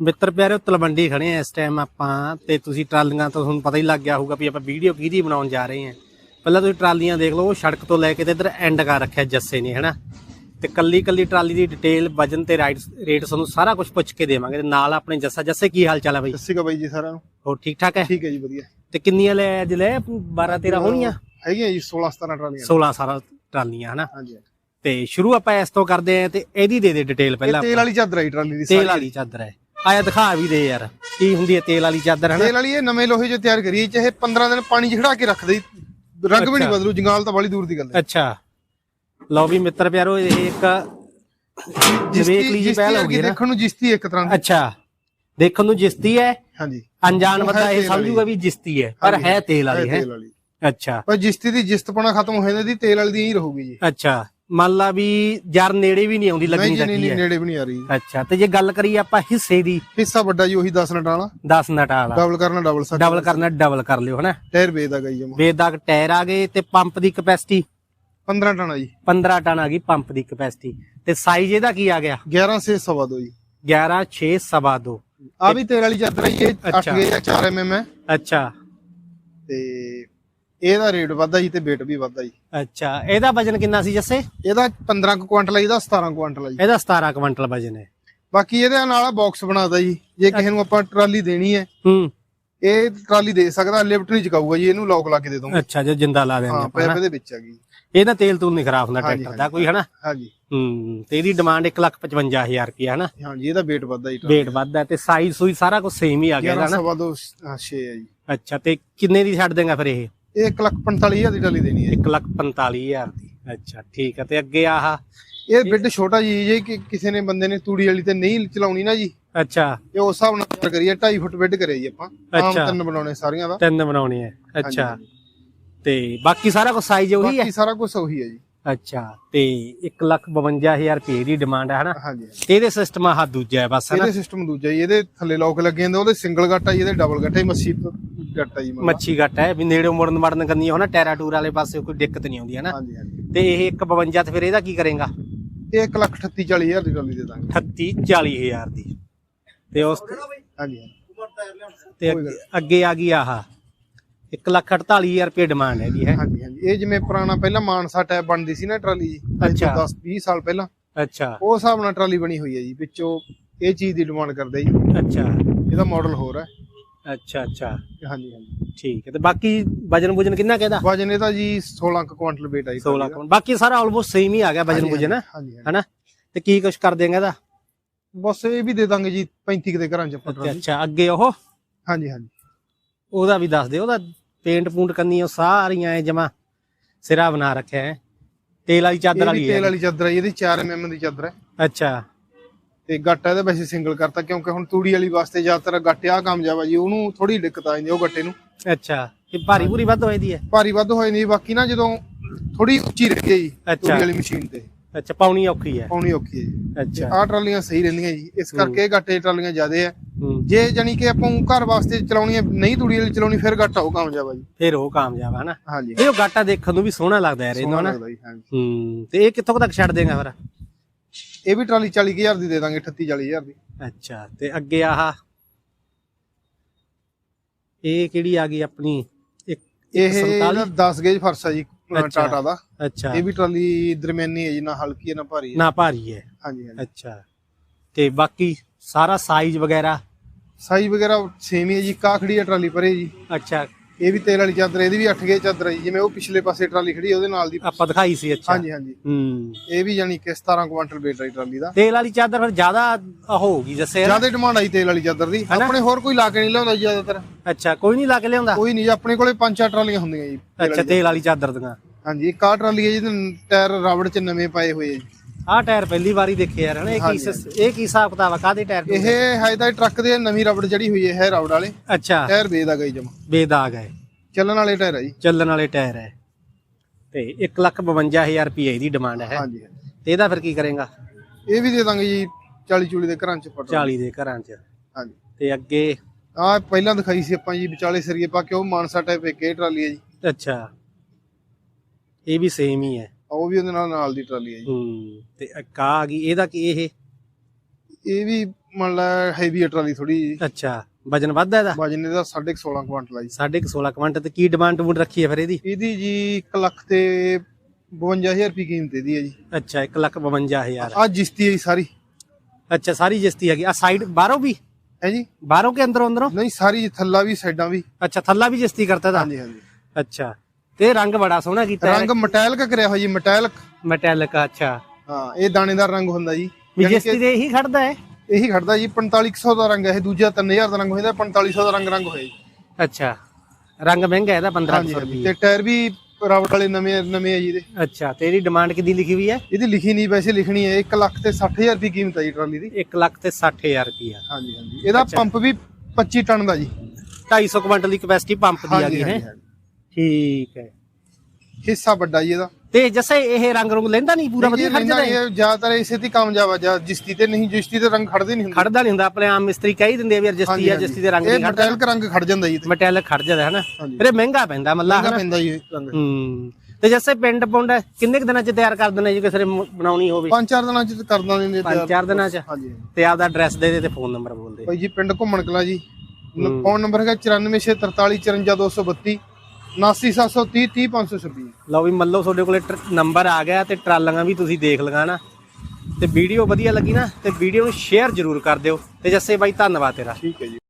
ਮਿੱਤਰ ਪਿਆਰਿਓ ਤਲਵੰਡੀ ਖੜੇ ਆ ਇਸ ਟਾਈਮ ਆਪਾਂ ਤੇ ਤੁਸੀਂ ਟਰਾਲੀਆਂ ਤੋਂ ਤੁਹਾਨੂੰ ਪਤਾ ਹੀ ਲੱਗ ਗਿਆ ਹੋਊਗਾ ਵੀ ਆਪਾਂ ਵੀਡੀਓ ਕਿਹਦੀ ਬਣਾਉਣ ਜਾ ਰਹੇ ਹਾਂ ਪਹਿਲਾਂ ਤੁਸੀਂ ਟਰਾਲੀਆਂ ਦੇਖ ਲਓ ਉਹ ਸੜਕ ਤੋਂ ਲੈ ਕੇ ਤੇ ਇੱਧਰ ਐਂਡ ਕਰ ਰੱਖਿਆ ਜੱਸੇ ਨੇ ਹਨਾ? ਤੇ ਕੱਲੀ ਕੱਲੀ ਟਰਾਲੀ ਦੀ ਡਿਟੇਲ ਵਜਨ ਤੇ ਰਾਈਟ ਰੇਟ ਤੁਹਾਨੂੰ ਸਾਰਾ ਕੁਝ ਪੁੱਛ ਕੇ ਦੇਵਾਂਗੇ ਤੇ ਨਾਲ ਆਪਣੇ ਜੱਸਾ। ਜੱਸੇ ਕੀ ਹਾਲ ਚਾਲ ਹੈ ਬਾਈ? ਸਤਿ ਸ਼੍ਰੀ ਅਕਾਲ ਬਾਈ ਜੀ ਸਾਰਿਆਂ ਨੂੰ। ਹੋਰ ਠੀਕ ਠਾਕ ਹੈ? ਠੀਕ ਹੈ ਜੀ ਵਧੀਆ। ਤੇ ਕਿੰਨੀਆਂ ਲੈ ਅੱਜ ਲੈ? 12 13 ਹੋਣੀਆਂ? ਹੈਗੀਆਂ ਜੀ 16 17 ਟਰਾਲੀਆਂ। 16 ਸਾਰਾ ਟਰਾਲੀਆਂ ਹਨਾ? ਹਾਂਜੀ ਤੇ ਸ਼ੁਰੂ ਆਪਾਂ ਇਸ ਤੋਂ ਕਰਦੇ ਆਂ ਤੇ ਇਹਦੀ ਦੇ ਦੇ ਡਿਟੇਲ ਪਹਿਲਾਂ ਤੇਲ ਵਾਲੀ ਚਾਦਰ ਹੈ ਟਰਾਲੀ ਦੀ ਤੇਲ। ਵਾਲੀ ਚਾਦਰ ਹੈ। ਆਇਆ ਦਿਖਾ ਵੀ ਦੇ ਯਾਰ ਕੀ ਹੁੰਦੀ ਹੈ ਤੇਲ ਵਾਲੀ ਚਾਦਰ ਹਨਾ? ਤੇਲ ਵਾਲੀ ਇਹ ਨਵੇਂ ਲੋਹੇ ਜੋ ਤਿਆਰ ਕਰੀ ਚਾਹੇ 15 ਦਿਨ ਪਾਣੀ 'ਚ ਖੜਾ ਕੇ ਰੱਖਦੇ ਜੀ। ਰੰਗ ਵੀ ਨਹੀਂ। ਬਦਲੂ ਜੰਗਾਲ ਤਾਂ ਬੜੀ ਦੂਰ ਦੀ ਗੱਲ ਹੈ। ਅੱਛਾ। ਲਓ ਵੀ ਮਿੱਤਰ ਪਿਆਰੋ ਇਹ ਇੱਕ ਜਵੇਕਲੀ ਜੀ ਪਹਿਲ ਹੋ ਗਈ ਨਾ। ਦੇਖਣ ਨੂੰ ਜਿਸਤੀ ਇੱਕ ਤਰ੍ਹਾਂ ਦੀ। ਅੱਛਾ। ਦੇਖਣ ਨੂੰ ਜਿਸਤੀ ਹੈ। ਹਾਂਜੀ। ਅਣਜਾਣ ਬੰਦਾ ਇਹ। ਸਮਝੂਗਾ ਵੀ ਜਿਸਤੀ ਹੈ ਪਰ ਹੈ ਤੇਲ ਵਾਲੀ ਹੈ ਅੱਛਾ। ਪਰ ਜਿਸਤੀ ਦੀ ਜਿਸਤਪਣਾ ਖਤਮ ਹੋ ਜਾਂਦੀ ਤੇਲ ਵਾਲੀ ਦੀ ਹੀ ਰਹੂਗੀ ਜੀ। ਅੱਛਾ। ਮੰਨ ਲਾ ਵੀ ਯਾਰ ਨੇੜੇ ਵੀ ਨਹੀਂ ਆਉਂਦੀ ਨਹੀਂ ਲੱਗਣੀ ਜੀ ਨਹੀਂ ਲੱਗੀ ਨਹੀਂ ਹੈ। ਨੇੜੇ ਵੀ ਨਹੀਂ ਆ ਰਹੀ। ਅੱਛਾ ਤੇ ਜੇ ਗੱਲ ਕਰੀਏ ਆਪਾਂ ਹਿੱਸੇ ਦੀ। ਹਿੱਸਾ ਵੱਡਾ ਜੀ ਉਹੀ 10 ਨਟ ਵਾਲਾ 10 ਨਟ ਵਾਲਾ ਡਬਲ ਕਰਨਾ ਡਬਲ ਸੱਟ ਡਬਲ ਕਰਨਾ ਡਬਲ ਕਰ ਲਿਓ ਹਨਾ? ਟਾਇਰ ਵੇਚ ਦਾ ਗਈ ਜਮਾ। ਬੇਦਾਗ ਟਾਇਰ ਆ ਗਏ ਤੇ ਪੰਪ ਦੀ ਕਪੈਸਿਟੀ। 15 ਟਨ ਆ ਜੀ। 15 ਟਨ ਆ ਗਈ ਪੰਪ ਦੀ ਕਪੈਸਿਟੀ। ਤੇ ਸਾਈਜ਼ ਇਹਦਾ ਕੀ ਆ ਗਿਆ? 11 ਸੇ ਸਵਾ ਦੋ ਜੀ। 11 6 ਸਵਾ 2 ਆ ਵੀ ਤੇਲ ਵਾਲੀ ਚਾਦਰ ਹੈ ਜੀ, ਇਹ 8 ਅੱਛਾ। ਗਏ 4 ਐਮਐਮ ਹੈ ਅੱਛਾ। ਤੇ ਇਹਦਾ ਰੇਟ ਵੱਧਦਾ ਜੀ ਤੇ weight ਵੀ ਵੱਧਦਾ ਜੀ। ਅੱਛਾ ਇਹਦਾ ਵਜਨ ਕਿੰਨਾ ਸੀ ਜੱਸੇ? ਇਹਦਾ 15 ਕੁ ਕੁਆਂਟਲ ਹੈ ਇਹਦਾ 17 ਕੁਆਂਟਲ ਹੈ ਜੀ। ਇਹਦਾ 17 ਕੁਇੰਟਲ ਵਜਨ ਹੈ। ਬਾਕੀ ਇਹਦੇ ਨਾਲ ਬਾਕਸ ਬਣਾਦਾ ਜੀ ਜੇ ਕਿਸੇ ਨੂੰ ਆਪਾਂ ਟਰਾਲੀ ਦੇਣੀ ਹੈ ਹੂੰ। ਇਹ ਟਰਾਲੀ ਦੇ ਸਕਦਾ ਲਿਫਟ ਨਹੀਂ ਚਕਾਊਗਾ ਜੀ ਇਹਨੂੰ ਲੋਕ ਲਾ ਕੇ ਦੇ ਦੂੰਗਾ ਅੱਛਾ ਜੇ ਜਿੰਦਾ ਲਾ ਦੇਂਗੇ ਹਾਂ ਹਨਾ। ਪੈਪ ਦੇ ਵਿੱਚ ਆ ਗਈ। ਇਹਦਾ ਤੇਲ ਤੂਲ ਨਹੀਂ ਖਰਾਬ ਹੁੰਦਾ ਟਰੈਕਟਰ ਦਾ ਕੋਈ ਹਨਾ? ਹਾਂਜੀ। ਹੂੰ ਤੇ ਇਹਦੀ ਡਿਮਾਂਡ 155000 ਰੁਪਏ ਹਨਾ? ਹਾਂਜੀ ਇਹਦਾ weight ਵੱਧਦਾ ਜੀ weight ਵੱਧਦਾ ਤੇ ਸਾਈਜ਼ ਸੂਈ ਸਾਰਾ ਕੁਝ ਸੇਮ ਹੀ ਆ ਗਿਆ 11 ਇਹਦਾ ਨਾ ਸਵਾ ਦੋ 6 ਹੈ ਜੀ। ਅੱਛਾ ਤੇ ਕਿੰਨੇ ਦੀ ਛੱਡ ਦੇਗਾ ਫਿਰ ਇਹ? ਇਹ 1 ਲੱਖ 45000 ਦੀ ਟਰਾਲੀ ਦੇਣੀ ਹੈ। 145000 ਦੀ। ਅੱਛਾ ਠੀਕ ਹੈ ਤੇ ਅੱਗੇ ਆਹ? ਇਹ ਬਿੱਡ ਛੋਟਾ ਜੀ ਜੇ ਕਿ ਕਿਸੇ ਨੇ ਬੰਦੇ ਨੇ ਤੂੜੀ ਵਾਲੀ ਤੇ ਨਹੀਂ ਚਲਾਉਣੀ ਨਾ ਜੀ। ਅੱਛਾ। ਇਹ ਉਸ ਹਿਸਾਬ ਨਾਲ ਤਿਆਰ ਕਰੀਏ 2.5 ਫੁੱਟ ਬਿੱਡ ਕਰੇ ਜੀ ਆਪਾਂ। ਆਮ ਅੱਛਾ। ਤਿੰਨ ਬਣਾਉਣੇ ਸਾਰੀਆਂ ਦਾ। ਤਿੰਨ ਬਣਾਉਣੇ ਆ। ਅੱਛਾ। ਹਾਂਜੀ। ਤੇ ਬਾਕੀ ਸਾਰਾ ਕੁਝ ਸਾਈਜ਼ ਉਹੀ ਹੈ? ਬਾਕੀ ਸਾਰਾ ਕੁਝ ਉਹੀ ਹੈ ਜੀ। ਅੱਛਾ। ਤੇ 152000 ਰੁਪਏ ਦੀ ਡਿਮਾਂਡ ਹੈ ਹਨਾ? ਹਾਂਜੀ ਤੇ ਇਹਦੇ ਸਿਸਟਮ ਆਹ ਦੂਜਾ ਹੈ ਬਸ ਹਨਾ? ਇਹਦੇ ਸਿਸਟਮ ਦੂਜਾ ਜੀ। ਇਹਦੇ ਥੱਲੇ ਲੋਕ ਲੱਗੇ ਉਹਦੇ ਸਿੰਗਲ ਗੱਟਾ ਇਹਦੇ ਡਬਲ ਗੱਟਾ ਜੀ ਮੱਛੀ ਗੱਟਾ ਜੀ ਮਤਲਬ। ਮੱਛੀ ਘੱਟ ਹੈ ਵੀ ਨੇੜੇ ਮੁੜਨ ਮੜਨ ਕਰਨੀ ਹੋਣਾ ਟੈਰਾ ਟੂਰ ਵਾਲੇ ਪਾਸੇ ਕੋਈ ਦਿੱਕਤ ਨਹੀਂ ਆਉਂਦੀ ਹੈ ਨਾ ਹਾਂਜੀ ਹਾਂਜੀ। ਤੇ ਇਹ 152 ਤੇ ਫਿਰ ਇਹਦਾ ਕੀ ਕਰੇਗਾ? ਇਹ 1 ਲੱਖ 38 40 ਹਜ਼ਾਰ ਦੀ ਟਰਾਲੀ ਦੇ ਦਾਂਗੇ। 38 40000 ਦੀ। ਤੇ ਉਸ ਹਾਂਜੀ ਹਾਂਜੀ। ਤੇ ਅੱਗੇ- ਅੱਗੇ ਆ ਗਈ ਆਹ। 148000 ਰੁਪਏ ਡਿਮਾਂਡ ਹੈ ਦੀ ਹੈ? ਹਾਂਜੀ ਹਾਂਜੀ। ਇਹ ਜਿਵੇਂ ਪੁਰਾਣਾ ਪਹਿਲਾਂ ਮਾਨਸਾ ਟੈਪ ਬਣਦੀ ਸੀ ਨਾ ਟਰਾਲੀ ਜੀ ਅੱਛਾ। 10 20 ਸਾਲ ਪਹਿਲਾਂ। ਅੱਛਾ। ਉਹ ਹਿਸਾਬ ਨਾਲ ਟਰਾਲੀ ਬਣੀ ਹੋਈ ਹੈ ਜੀ ਵਿੱਚੋਂ ਇਹ ਚੀਜ਼ ਦੀ ਡਿਮਾਂਡ ਕਰਦੇ ਜੀ। ਅੱਛਾ। ਇਹਦਾ ਮਾਡਲ ਹੋਰ ਹੈ। ਅੱਛਾ ਅੱਛਾ। ਹਾਂਜੀ ਹਾਂਜੀ। ਠੀਕ ਹੈ ਤੇ ਬਾਕੀ ਵਜਨ ਵੁਜਨ ਕਿੰਨਾ ਕਿਹਦਾ ਵਜਨ ਇਹਦਾ ਜੀ 16 ਕੁ ਕੁਆਂਟਲ weight ਆਈ 16 ਕੁਇੰਟਲ ਬਾਕੀ ਸਾਰਾ ਆਲਮੋਸਟ ਸੇਮ ਹੀ ਆ ਗਿਆ ਵਜਨ ਵੁਜਨ। ਹਨਾ? ਤੇ ਕੀ ਕੁਛ ਕਰ ਦੇਗਾ ਇਹਦਾ? ਬਸ ਇਹ ਵੀ ਦੇ ਦਾਂਗੇ ਜੀ 35 ਕੁ ਦੇ ਘਰਾਂ ਚ ਆਪਾਂ ਅੱਛਾ ਅੱਗੇ ਉਹ? ਹਾਂਜੀ ਹਾਂਜੀ। ਉਹਦਾ ਵੀ ਦੱਸ ਦਿਓ ਉਹਦਾ ਪੇਂਟ ਪੂੰਟ ਕੰਨੀ ਉਹ ਸਾਰੀਆਂ ਐ ਜਮਾ ਸਿਰਾ ਬਣਾ ਰੱਖਿਆ ਹੈ। ਤੇਲ ਵਾਲੀ ਚਾਦਰ ਵਾਲੀ ਤੇਲ ਹੈ ਵਾਲੀ ਚਾਦਰ ਹੈ ਇਹਦੀ 4 mm ਦੀ ਚਾਦਰ ਹੈ। ਅੱਛਾ। ਤੇ ਗੱਟਾ ਇਹਦਾ ਵੈਸੇ ਸਿੰਗਲ ਕਰਤਾ ਕਿਉਂਕਿ ਹੁਣ ਤੂੜੀ ਵਾਲੀ ਵਾਸਤੇ ਜ਼ਿਆਦਾਤਰ ਗੱਟੇ ਆ ਕਾਮਯਾਬ ਆ ਜੀ ਉਹਨੂੰ ਥੋੜੀ ਦਿੱਕਤ ਆ ਜਾਂਦੀ ਉਹ ਗੱਟੇ ਨੂੰ। ਅੱਛਾ ਇਹ ਭਾਰੀ ਪੂਰੀ ਵੱਧ ਹੋਈ ਦੀ ਹੈ? ਭਾਰੀ ਵੱਧ ਹੋਏ ਨਹੀਂ ਬਾਕੀ ਨਾ ਜਦੋਂ ਥੋੜੀ ਉੱਚੀ ਰਹਿੰਦੀ ਹੈ ਜੀ। ਤੂੜੀ ਵਾਲੀ ਮਸ਼ੀਨ ਤੇ। ਅੱਛਾ ਪਾਉਣੀ ਔਖੀ ਹੈ। ਪਾਉਣੀ ਔਖੀ ਹੈ ਜੀ। ਅੱਛਾ। ਆਹ ਟਰਾਲੀਆਂ ਸਹੀ ਰਹਿੰਦੀਆਂ ਜੀ ਇਸ ਕਰਕੇ ਇਹ ਗੱਟੇ ਟਰਾਲੀਆਂ ਜ਼ਿਆਦੇ ਆ। ਹੂੰ। ਜੇ ਜਾਨੀ ਕਿ ਆਪਾਂ ਘਰ ਵਾਸਤੇ ਚਲਾਉਣੀ ਹੈ ਨਹੀਂ ਤੂੜੀ ਵਾਲੀ ਚਲਾਉਣੀ ਫਿਰ ਗੱਟਾ ਉਹ ਕਾਮਯਾਬ ਆ ਜੀ। ਫਿਰ ਉਹ ਕਾਮਯਾਬ ਹੈ ਨਾ ਹਾਂਜੀ। ਇਹ ਗਾਟਾ ਦੇਖਣ ਨੂੰ ਵੀ ਸੋਹਣਾ ਲੱਗਦਾ ਯਾਰ ਇਹਨੂੰ ਨਾ ਹੂੰ ਤੇ ਇਹ ਕਿੱਥੋਂ ਤੱਕ ਛੱਡ ਦੇਗਾ ਫਿਰ? ਇਹ ਵੀ ਟਰਾਲੀ 40000 ਦੀ ਦੇ ਦਾਂਗੇ 38 40000 ਦੀ। ਅੱਛਾ ਤੇ ਅੱਗੇ ਆਹ ਇਹ ਕਿਹੜੀ ਆ ਗਈ ਆਪਣੀ? ਇੱਕ ਇਹ 47 10 ਗੇਜ ਫਰਸਾ ਜੀ ਅੱਛਾ। ਟਾਟਾ ਦਾ। ਅੱਛਾ। ਇਹ ਵੀ ਟਰਾਲੀ ਦਰਮਿਆਨੀ ਹੈ ਜੀ ਨਾ ਹਲਕੀ ਹੈ ਨਾ ਭਾਰੀ ਹੈ। ਨਾ ਭਾਰੀ ਹੈ। ਹਾਂਜੀ ਹਾਂਜੀ। ਅੱਛਾ। ਤੇ ਬਾਕੀ ਸਾਰਾ ਸਾਈਜ਼ ਵਗੈਰਾ? ਸਾਈਜ਼ ਵਗੈਰਾ ਸੇਮ ਹੀ ਹੈ ਜੀ ਕਾਖੜੀ ਹੈ ਟਰਾਲੀ ਪਰੇ ਜੀ। ਅੱਛਾ ਇਹ ਵੀ ਤੇਲ ਵਾਲੀ ਚਾਦਰ ਇਹਦੀ ਵੀ 8 ਗੇਜ ਚਾਦਰ ਹੈ ਜੀ ਜਿਵੇਂ ਉਹ ਪਿਛਲੇ ਪਾਸੇ ਟਰਾਲੀ ਖੜੀ ਹੈ ਉਹਦੇ ਨਾਲ ਦੀ ਆਪਾਂ ਦਿਖਾਈ ਸੀ ਅੱਛਾ। ਹਾਂਜੀ ਹਾਂਜੀ। ਹੂੰ। ਇਹ ਵੀ ਯਾਨੀ ਕਿ 17 ਕੁਆਂਟਲ weight ਵਾਲੀ ਟਰਾਲੀ ਦਾ। ਤੇਲ ਵਾਲੀ ਚਾਦਰ ਫਿਰ ਜ਼ਿਆਦਾ ਉਹ ਹੋਊਗੀ ਜੱਸੇ? ਜ਼ਿਆਦਾ ਡਿਮਾਂਡ ਆਈ ਤੇਲ ਵਾਲੀ ਚਾਦਰ ਦੀ? ਆਪਣੇ ਹੋਰ ਕੋਈ ਲਾ ਕੇ ਨਹੀਂ ਲਿਆਉਂਦਾ ਜੀ ਜ਼ਿਆਦਾਤਰ। ਅੱਛਾ ਕੋਈ ਨਹੀਂ ਲਾ ਕੇ ਲਿਆਉਂਦਾ? ਕੋਈ ਨਹੀਂ ਜੀ, ਆਪਣੇ ਕੋਲੇ ਪੰਜ ਚਾਰ ਟਰਾਲੀਆਂ ਹੁੰਦੀਆਂ ਜੀ ਅੱਛਾ। ਤੇਲ ਵਾਲੀ ਚਾਦਰ ਦੀਆਂ। ਹਾਂਜੀ ਇੱਕ ਆਹ ਟਰਾਲੀ ਹੈ ਜਿਹਦੇ ਟਾਇਰ ਰਬੜ ਚ ਨਵੇਂ ਪਾਏ ਹੋਏ ਆ ਜੀ। ਆਹ ਟਾਇਰ ਪਹਿਲੀ ਵਾਰੀ ਦੇਖੇ ਯਾਰ ਹਨਾ? ਇਹ ਕੀ ਹਾਂਜੀ, ਇਹ ਕੀ ਹਿਸਾਬ ਕਿਤਾਬ ਆ? ਕਾਦੇ ਟਾਇਰ ਇਹ ਹਾਇਦਾ ਟਰੱਕ ਦੇ ਨਵੀਂ ਰਬੜ ਜੜੀ ਹੋਈ ਹੈ ਰਬੜ ਵਾਲੇ। ਅੱਛਾ। ਟਾਇਰ ਵੇਦ ਆ ਗਈ ਜਮਾ। ਬੇਦਾਗ ਹੈ ਚੱਲਣ ਵਾਲੇ ਟਾਇਰ ਆ ਜੀ। ਚੱਲਣ ਵਾਲੇ ਟਾਇਰ ਹੈ ਤੇ 152000 ਰੁਪਏ ਇਹਦੀ ਡਿਮਾਂਡ ਹੈ। ਹਾਂਜੀ ਤੇ ਇਹਦਾ ਫਿਰ ਕੀ ਕਰੇਗਾ? ਇਹ ਵੀ ਦੇ ਦਾਂਗੇ ਜੀ 40 ਚੂਲੀ ਦੇ ਘਰਾਂ ਚ ਪਟ 40 ਦੇ ਘਰਾਂ 'ਚ। ਹਾਂਜੀ। ਤੇ ਅੱਗੇ? ਆਹ ਪਹਿਲਾਂ ਦਿਖਾਈ ਸੀ ਆਪਾਂ ਜੀ ਵਿਚਾਲੇ ਸਰੀਏ ਪਾ ਕੇ ਉਹ ਮਾਨਸਾ ਟਾਈਪ ਇੱਕ ਇਹ ਟਰਾਲੀ ਹੈ ਜੀ। ਅੱਛਾ। ਇਹ ਵੀ ਸੇਮ ਹੀ ਹੈ। ਉਹ ਵੀ ਉਹਦੇ ਨਾਲ ਨਾਲ ਦੀ ਟਰਾਲੀ ਹੈ ਜੀ। ਹੂੰ ਤੇ ਇੱਕ ਆਹ ਆ ਗਈ ਇਹਦਾ ਕੀ ਇਹ? ਇਹ ਵੀ ਮੰਨ ਲਾ ਹੈਵੀ ਟਰਾਲੀ ਥੋੜੀ ਅੱਛਾ ਵਜਨ ਵੱਧਦਾ ਇਹਦਾ? ਵਜਨ ਇਹਦਾ 16.5 ਕੁਆਂਟਲ ਆ ਜੀ। ਸਾਢੇ ਕੁ 16 ਕੁਇੰਟਲ ਤੇ ਕੀ ਡਿਮਾਂਡ ਡਮੂਡ ਰੱਖੀ ਹੈ ਫਿਰ ਇਹਦੀ? ਇਹਦੀ ਜੀ 1 ਲੱਖ ਤੇ 52000 ਰੁਪਏ ਕੀਮਤ ਇਹਦੀ ਹੈ ਜੀ। ਅੱਛਾ 1 ਲੱਖ 52000 ਆ ਜਿਸਤੀ ਹੈ ਜੀ ਸਾਰੀ। ਅੱਛਾ ਸਾਰੀ ਜਿਸਤੀ ਹੈਗੀ। ਆ ਸਾਈਡ ਬਾਹਰੋਂ ਵੀ? ਹੈ ਜੀ। ਬਾਹਰੋਂ ਕੇ ਅੰਦਰੋਂ ਅੰਦਰੋਂ? ਨਹੀਂ ਸਾਰੀ ਥੱਲਾ ਵੀ ਸਾਈਡਾਂ ਵੀ। ਅੱਛਾ ਥੱਲਾ ਵੀ ਜਿਸਤੀ ਕਰਤਾ ਦਾ ਹਾਂਜੀ ਹਾਂਜੀ। ਅੱਛਾ। ਤੇ ਰੰਗ ਬੜਾ ਸੋਹਣਾ ਕੀਤਾ ਹੈ। ਰੰਗ ਮਟੈਲਕ ਕਰਿਆ ਹੋਇਆ ਜੀ ਮਟੈਲਕ ਮੈਟੈਲਿਕ ਅੱਛਾ। ਹਾਂ ਇਹ ਦਾਣੇਦਾਰ ਰੰਗ ਹੁੰਦਾ ਜੀ। ਯਾਨੀ ਦੇ ਇਹੀ ਖੜਦਾ ਹੈ? ਕਿ ਇਹੀ ਖੜਦਾ ਜੀ 4500 ਦਾ ਰੰਗ ਹੈ ਇਹ ਦੂਜਾ 3000 ਦਾ ਰੰਗ ਹੋ ਜਾਂਦਾ 4500 ਦਾ ਰੰਗ ਰੰਗ ਹੋਇਆ ਜੀ। ਅੱਛਾ। ਰੰਗ ਮਹਿੰਗਾ ਇਹਦਾ 1500 ਹਾਂਜੀ ਰੁਪਏ ਤੇ ਟਾਇਰ ਵੀ ਰਾਵਟ ਵਾਲੇ ਨਵੇਂ ਨਵੇਂ ਆ ਜੀ ਇਹਦੇ। ਅੱਛਾ ਤੇ ਇਹਦੀ ਡਿਮਾਂਡ ਕਿੰਨੀ ਲਿਖੀ ਹੋਈ ਹੈ? ਇਹਦੀ ਲਿਖੀ ਨਹੀਂ ਵੈਸੇ ਲਿਖਣੀ ਹੈ 1 ਲੱਖ ਤੇ 60000 ਰੁਪਏ ਕੀਮਤ ਹੈ ਜੀ ਟਰਾਲੀ ਦੀ। 1 ਲੱਖ ਤੇ 60000 ਰੁਪਿਆ ਹਾਂਜੀ ਹਾਂਜੀ। ਇਹਦਾ ਪੰਪ ਵੀ 25 ਟਨ ਦਾ ਜੀ। 250 ਕੁਇੰਟਲ ਦੀ ਕਪੈਸਿਟੀ ਪੰਪ ਦੀ ਆ ਗਈ ਹੈ? ਹਾਂਜੀ, ਠੀਕ ਹੈ। ਹਿੱਸਾ ਵੱਡਾ ਜੀ ਇਹਦਾ। ਤੇ ਜੱਸੇ ਇਹ ਰੰਗ ਰੰਗ ਲੈਂਦਾ ਨਹੀਂ ਪੂਰਾ ਵਧੀਆ ਖੜ ਜਾਂਦਾ ਇਹ? ਜ਼ਿਆਦਾਤਰ ਇਸੇ ਤੇ ਕਾਮਯਾਬ ਆ ਜਾਂ ਜਿਸਤੀ ਤੇ ਨਹੀਂ ਜਿਸਤੀ ਤੇ ਰੰਗ ਖੜਦੇ ਨਹੀਂ ਹੁੰਦੇ। ਖੜਦਾ ਨਹੀਂ ਹੁੰਦਾ ਆਪਣੇ ਆਮ ਮਿਸਤਰੀ ਕਹਿ ਦਿੰਦੇ ਆ ਵੀ ਯਾਰ ਜਸਤੀ ਆ ਜਸਤੀ ਦੇ ਰੰਗ ਨਹੀਂ ਖੜਦਾ ਮਟੈਲਕ ਰੰਗ ਖੜ ਜਾਂਦਾ ਜੀ ਤੇ। ਮਟੈਲਿਕ ਖੜ ਜਾਂਦਾ ਹੈ ਨਾ। ਇਹਦੇ ਮਹਿੰਗਾ ਪੈਂਦਾ ਮੱਲਾ ਮਹਿੰਗਾ ਪੈਂਦਾ ਜੀ ਹੂੰ। ਤੇ ਜੱਸੇ ਪਿੰਡ ਪੁੰਡ ਕਿੰਨੇ ਕੁ ਦਿਨਾਂ ਚ ਤਿਆਰ ਕਰ ਦਿੰਦੇ ਜੀ ਕਿਸੇ ਨੇ ਬਣਾਉਣੀ ਹੋਵੇ? ਪੰਜ ਚਾਰ ਦਿਨਾਂ ਚ ਕਰ ਦਿੰਦੇ ਪੰਜ ਚਾਰ ਦਿਨਾਂ ਚ? ਹਾਂਜੀ। ਤੇ ਆਪਦਾ ਐਡਰੈਸ ਦੇ ਦੇ ਤੇ ਫੋਨ ਨੰਬਰ ਬੋਲ ਦੇ ਭਾਈ ਜੀ ਪਿੰਡ ਘੁੰਮਣ ਕਲਾ ਜੀ। ਫੋਨ ਨੰਬਰ ਹੈਗਾ 9443 54232 89730 30526 ਲਓ ਵੀ ਮੰਨ ਲਓ ਤੁਹਾਡੇ ਕੋਲੇ ਨੰਬਰ ਆ ਗਿਆ ਤੇ ਟਰਾਲੀਆਂ ਵੀ ਤੁਸੀਂ ਦੇਖ ਲਗਾ ਨਾ। ਤੇ ਵੀਡੀਓ ਵਧੀਆ ਲੱਗੀ ਨਾ ਤੇ ਵੀਡੀਓ ਨੂੰ ਸ਼ੇਅਰ ਜ਼ਰੂਰ ਕਰ ਦਿਓ। ਤੇ ਜੱਸੇ ਬਾਈ ਧੰਨਵਾਦ ਤੇਰਾ। ਠੀਕ ਹੈ ਜੀ।